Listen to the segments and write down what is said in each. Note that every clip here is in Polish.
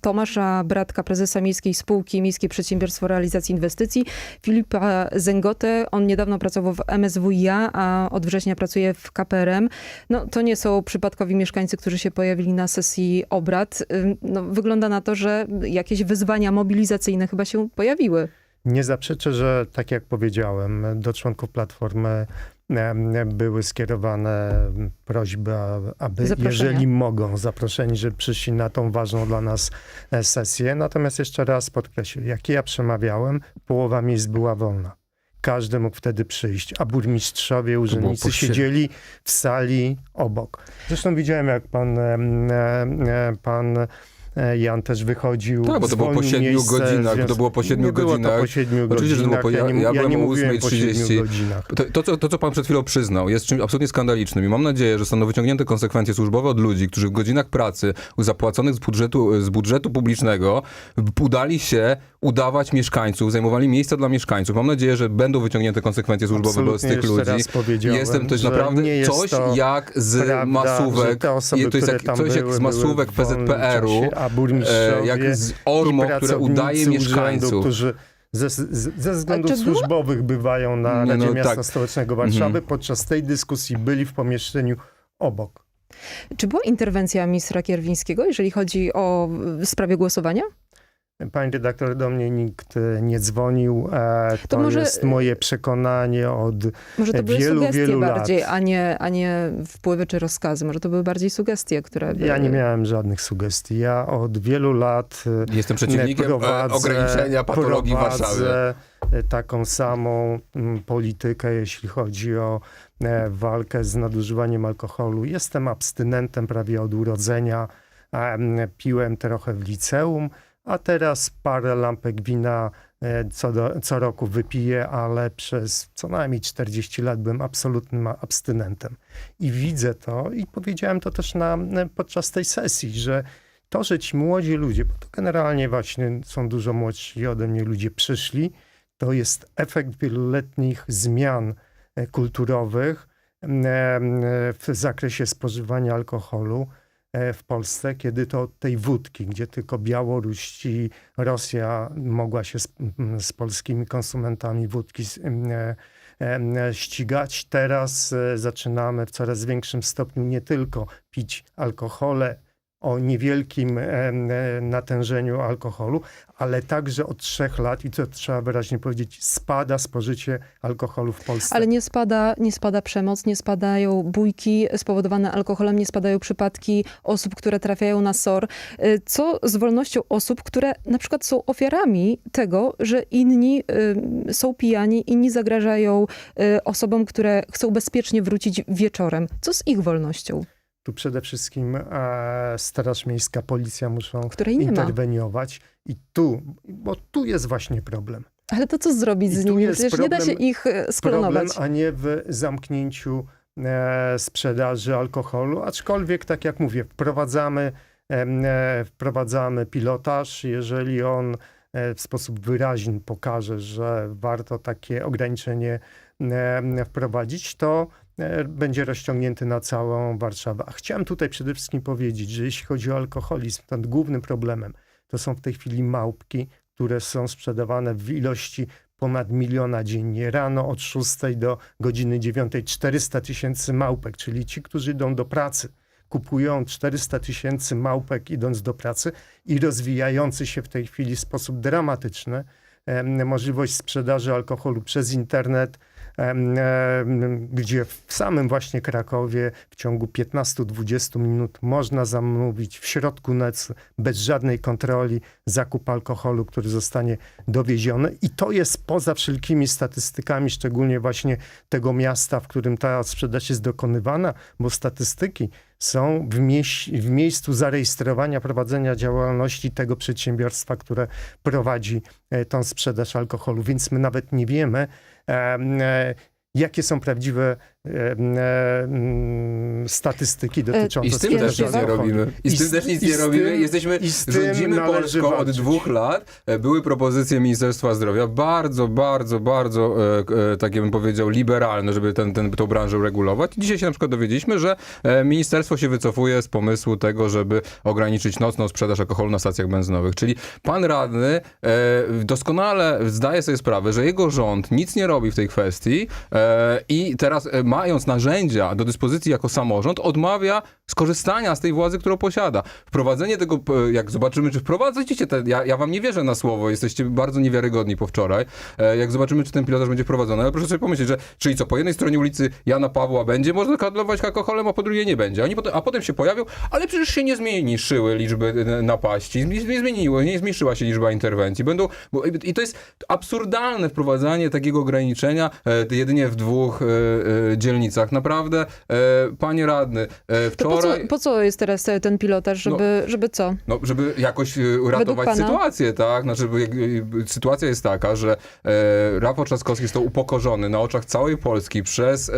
Tomasza Bratka, prezesa Miejskiej Spółki Miejskie Przedsiębiorstwo Realizacji Inwestycji, Filipa Zengotę. On niedawno pracował w MSWiA, a od września pracuje w KPRM. No, to nie są przypadkowi mieszkańcy, którzy się pojawili na sesji obrad. No, wygląda na to, że jakieś wyzwania mobilizacyjne chyba się pojawiły. Nie zaprzeczę, że tak jak powiedziałem, do członków Platformy były skierowane prośby, aby jeżeli mogą, zaproszeni, żeby przyszli na tą ważną dla nas e, sesję. Natomiast jeszcze raz podkreślę, jak ja przemawiałem, połowa miejsc była wolna. Każdy mógł wtedy przyjść, a burmistrzowie, urzędnicy siedzieli w sali obok. Zresztą widziałem, jak pan, e, pan Jan też wychodził. Tak, bo to było po siedmiu godzinach, to było po siedmiu godzinach. to po siedmiu Oczywiście, że to było godzinach. po- ja- ja ja byłem o mówiłem po 8:30. siedmiu godzinach. To, to, co, to, co pan przed chwilą przyznał, jest czymś absolutnie skandalicznym i mam nadzieję, że zostaną wyciągnięte konsekwencje służbowe od ludzi, którzy w godzinach pracy zapłaconych z budżetu, z budżetu publicznego udali się udawać mieszkańców, zajmowali miejsca dla mieszkańców. Mam nadzieję, że będą wyciągnięte konsekwencje służbowe wobec tych ludzi. Jestem że naprawdę nie jest coś to jak z prawda, masówek, te osoby, to jest jak, tam coś jak były, z masówek PZPR-u, czasie, a e, jak z ORMO, które udaje urzędu, mieszkańców. którzy ze, ze względów służbowych bywają na Nie, Radzie no Miasta tak. Stołecznego Warszawy, Mhm. podczas tej dyskusji byli w pomieszczeniu obok. Czy była interwencja ministra Kierwińskiego, jeżeli chodzi o w sprawie głosowania? Pani redaktor, do mnie nikt e, nie dzwonił. E, to To może- jest moje przekonanie od Może to były Wielu, sugestie wielu lat. bardziej, a nie, a nie wpływy czy rozkazy. Może to były bardziej sugestie, które... by- Ja nie miałem żadnych sugestii. Ja od wielu lat e, Jestem przeciwnikiem e, prowadzę- ograniczenia patologii w Warszawie. prowadzę e, taką samą politykę, jeśli chodzi o e, walkę z nadużywaniem alkoholu. Jestem abstynentem prawie od urodzenia. Em, Piłem trochę w liceum, a teraz parę lampek wina e, co, do, co roku wypiję, ale przez co najmniej 40 lat byłem absolutnym abstynentem. I widzę to i powiedziałem to też na, podczas tej sesji, że to, że ci młodzi ludzie, bo to generalnie właśnie są dużo młodsi ode mnie ludzie przyszli, to jest efekt wieloletnich zmian e, kulturowych e, w zakresie spożywania alkoholu e, w Polsce, kiedy to tej wódki, gdzie tylko Białoruś i Rosja mogła się z, m, z polskimi konsumentami wódki em, e, e, ścigać. Teraz e, zaczynamy w coraz większym stopniu nie tylko pić alkohole o niewielkim natężeniu alkoholu, ale także od trzech lat, i to trzeba wyraźnie powiedzieć, spada spożycie alkoholu w Polsce. Ale nie spada, nie spada przemoc, nie spadają bójki spowodowane alkoholem, nie spadają przypadki osób, które trafiają na SOR. Y, Co z wolnością osób, które na przykład są ofiarami tego, że inni y, są pijani, inni zagrażają y, osobom, które chcą bezpiecznie wrócić wieczorem. Co z ich wolnością, Tu przede wszystkim e, Straż Miejska, Policja muszą nie ma? interweniować. I tu, bo tu jest właśnie problem. Ale to co zrobić z nimi? Przecież nie da się problem- ich Problem, sklonować. a nie w zamknięciu e, sprzedaży alkoholu. Aczkolwiek, tak jak mówię, wprowadzamy, em, e, wprowadzamy pilotaż. Jeżeli on e, w sposób wyraźny pokaże, że warto takie ograniczenie e, wprowadzić, to e, będzie rozciągnięty na całą Warszawę. A chciałem tutaj przede wszystkim powiedzieć, że jeśli chodzi o alkoholizm, to głównym problemem to są w tej chwili małpki, które są sprzedawane w ilości ponad miliona dziennie. Rano od 6 do godziny 9 400 tysięcy małpek, czyli ci, którzy idą do pracy, kupują 400 tysięcy małpek idąc do pracy i rozwijający się w tej chwili w sposób dramatyczny możliwość sprzedaży alkoholu przez internet, gdzie w samym właśnie Krakowie w ciągu 15-20 minut można zamówić w środku nocy bez żadnej kontroli zakup alkoholu, który zostanie dowieziony. I to jest poza wszelkimi statystykami, szczególnie właśnie tego miasta, w którym ta sprzedaż jest dokonywana, bo statystyki są w, mieś- w miejscu zarejestrowania, prowadzenia działalności tego przedsiębiorstwa, które prowadzi e, tą sprzedaż alkoholu. Więc my nawet nie wiemy, em, e, jakie są prawdziwe statystyki dotyczące I z tym też nic nie robimy. I z tym też nic nie robimy. Jesteśmy, i z tym rządzimy Polską od walczyć. dwóch lat. E, Były propozycje Ministerstwa Zdrowia, bardzo, bardzo, bardzo, e, e, takie bym powiedział, liberalne, żeby ten, ten, tą branżę regulować. I dzisiaj się na przykład dowiedzieliśmy, że e, ministerstwo się wycofuje z pomysłu tego, żeby ograniczyć nocną sprzedaż alkoholu na stacjach benzynowych. Czyli pan radny e, doskonale zdaje sobie sprawę, że jego rząd nic nie robi w tej kwestii e, i teraz e, mając narzędzia do dyspozycji jako samorząd, odmawia skorzystania z tej władzy, którą posiada. Wprowadzenie tego, p- jak zobaczymy, czy wprowadzacie te, ja, ja wam nie wierzę na słowo, jesteście bardzo niewiarygodni po wczoraj, e, jak zobaczymy, czy ten pilotaż będzie wprowadzony, ale proszę sobie pomyśleć, że czyli co, po jednej stronie ulicy Jana Pawła będzie można handlować alkoholem, a po drugiej nie będzie. Oni potem, a potem się pojawią, ale przecież się nie zmniejszyły liczby e, napaści, nie zmieniło, nie zmniejszyła się liczba interwencji. Będą, I to jest absurdalne wprowadzanie takiego ograniczenia e, jedynie w dwóch e, e, dzielnicach. Naprawdę, e, panie radny, e, To po co, wczoraj... po co jest teraz e, ten pilotaż, żeby, żeby co? No, żeby jakoś e, uratować pana? sytuację, tak? Znaczy, bo jak- e, sytuacja jest taka, że e, Rafał Trzaskowski został upokorzony na oczach całej Polski przez e,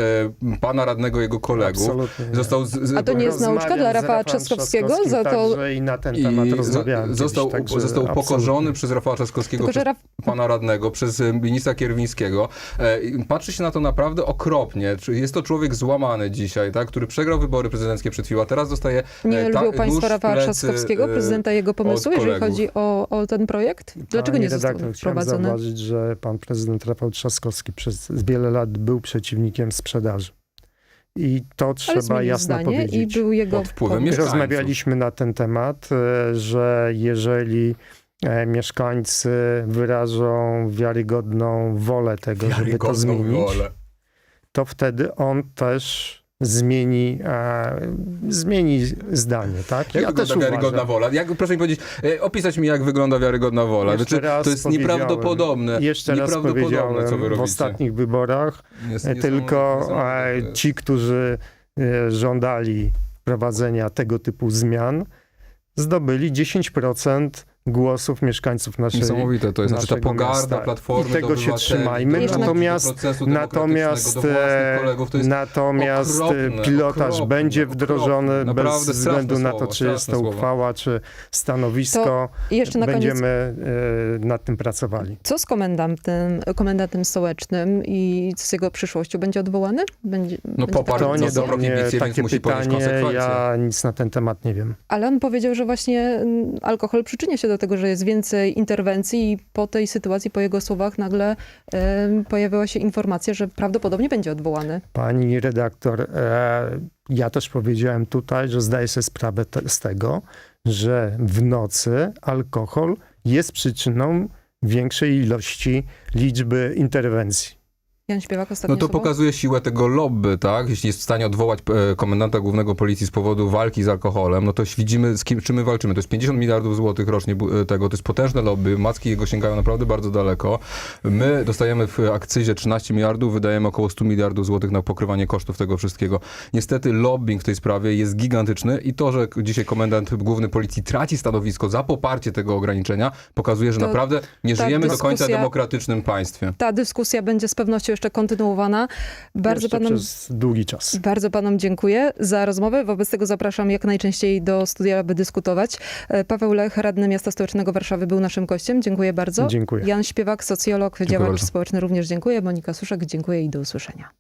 pana radnego jego kolegów. Absolutnie. Został z, z, A to nie jest nauczka dla Rafała Trzaskowskiego za to- i na ten temat i rozmawiałem. został, kiedyś, także został upokorzony absolutnie. przez Rafała Trzaskowskiego, Tylko, przez Raf- pana radnego, przez e, ministra Kierwińskiego. E, patrzy się na to naprawdę okropnie. Jest to człowiek złamany dzisiaj, tak? który przegrał wybory prezydenckie przed chwilą, a teraz dostaje Nie e, ta- lubią państwo Rafała Trzaskowskiego, e, prezydenta jego pomysłu, jeżeli chodzi o, o ten projekt? Dlaczego Pani nie został redaktor, chciałem wprowadzony? zauważyć, że pan prezydent Rafał Trzaskowski przez wiele lat był przeciwnikiem sprzedaży. I to trzeba jasno zdanie i powiedzieć. był jego Pod wpływem mieszkańców. Rozmawialiśmy na ten temat, e, że jeżeli mieszkańcy wyrażą wiarygodną wolę tego, żeby to Wiarygodną zmienić, wolę. To wtedy on też zmieni, e, zmieni zdanie, tak? Jak wygląda wiarygodna wola? Jak, proszę mi powiedzieć, e, opisać mi, jak wygląda wiarygodna wola. Jeszcze Znaczy, raz to jest nieprawdopodobne. Jeszcze raz nieprawdopodobne, co wy powiedziałem, w robicie. ostatnich wyborach Jest e, tylko e, ci, którzy e, żądali wprowadzenia tego typu zmian, zdobyli 10% głosów mieszkańców naszej Niesamowite to jest. Znaczy ta pogarda miasta. Platformy I tego się trzymajmy. Natomiast- Natomiast, e, kolegów, to jest natomiast e, okropne, pilotaż okropne, będzie okropne. wdrożony Naprawdę bez względu na to, czy jest to uchwała, czy stanowisko. I jeszcze na koniec, Będziemy e, nad tym pracowali. co z komendantem, komendantem stołecznym i z jego przyszłością? Będzie odwołany? Będzie, No będzie poparł taka To nie do mnie takie pytanie. Ja nic na ten temat nie wiem. Ale on powiedział, że właśnie mm, alkohol przyczynia się do tego, że jest więcej interwencji i po tej sytuacji, po jego słowach nagle em, pojawiła się informacja, że prawdopodobnie będzie odwołany. Pani redaktor, e, ja też powiedziałem tutaj, że zdaję sobie sprawę te, z tego, że w nocy alkohol jest przyczyną większej ilości liczby interwencji. Jan Śpiewak ostatnio No to pokazuje siłę tego lobby, tak? Jeśli jest w stanie odwołać e, komendanta głównego policji z powodu walki z alkoholem, no to widzimy, z kim, czym my walczymy. To jest 50 miliardów złotych rocznie e, tego, to jest potężne lobby, macki jego sięgają naprawdę bardzo daleko. My dostajemy w akcyzie 13 miliardów, wydajemy około 100 miliardów złotych na pokrywanie kosztów tego wszystkiego. Niestety lobbying w tej sprawie jest gigantyczny i to, że dzisiaj komendant główny policji traci stanowisko za poparcie tego ograniczenia, pokazuje, że To naprawdę nie żyjemy do końca dyskusja- demokratycznym państwie. Ta dyskusja będzie z pewnością jeszcze kontynuowana. Bardzo Jeszcze panom, przez długi czas. bardzo panom dziękuję za rozmowę. Wobec tego zapraszam jak najczęściej do studia, aby dyskutować. E, Paweł Lech, radny miasta stołecznego Warszawy, był naszym gościem. Dziękuję bardzo. Dziękuję. Jan Śpiewak, socjolog, działacz bardzo. społeczny również dziękuję. Monika Suszek, dziękuję i do usłyszenia.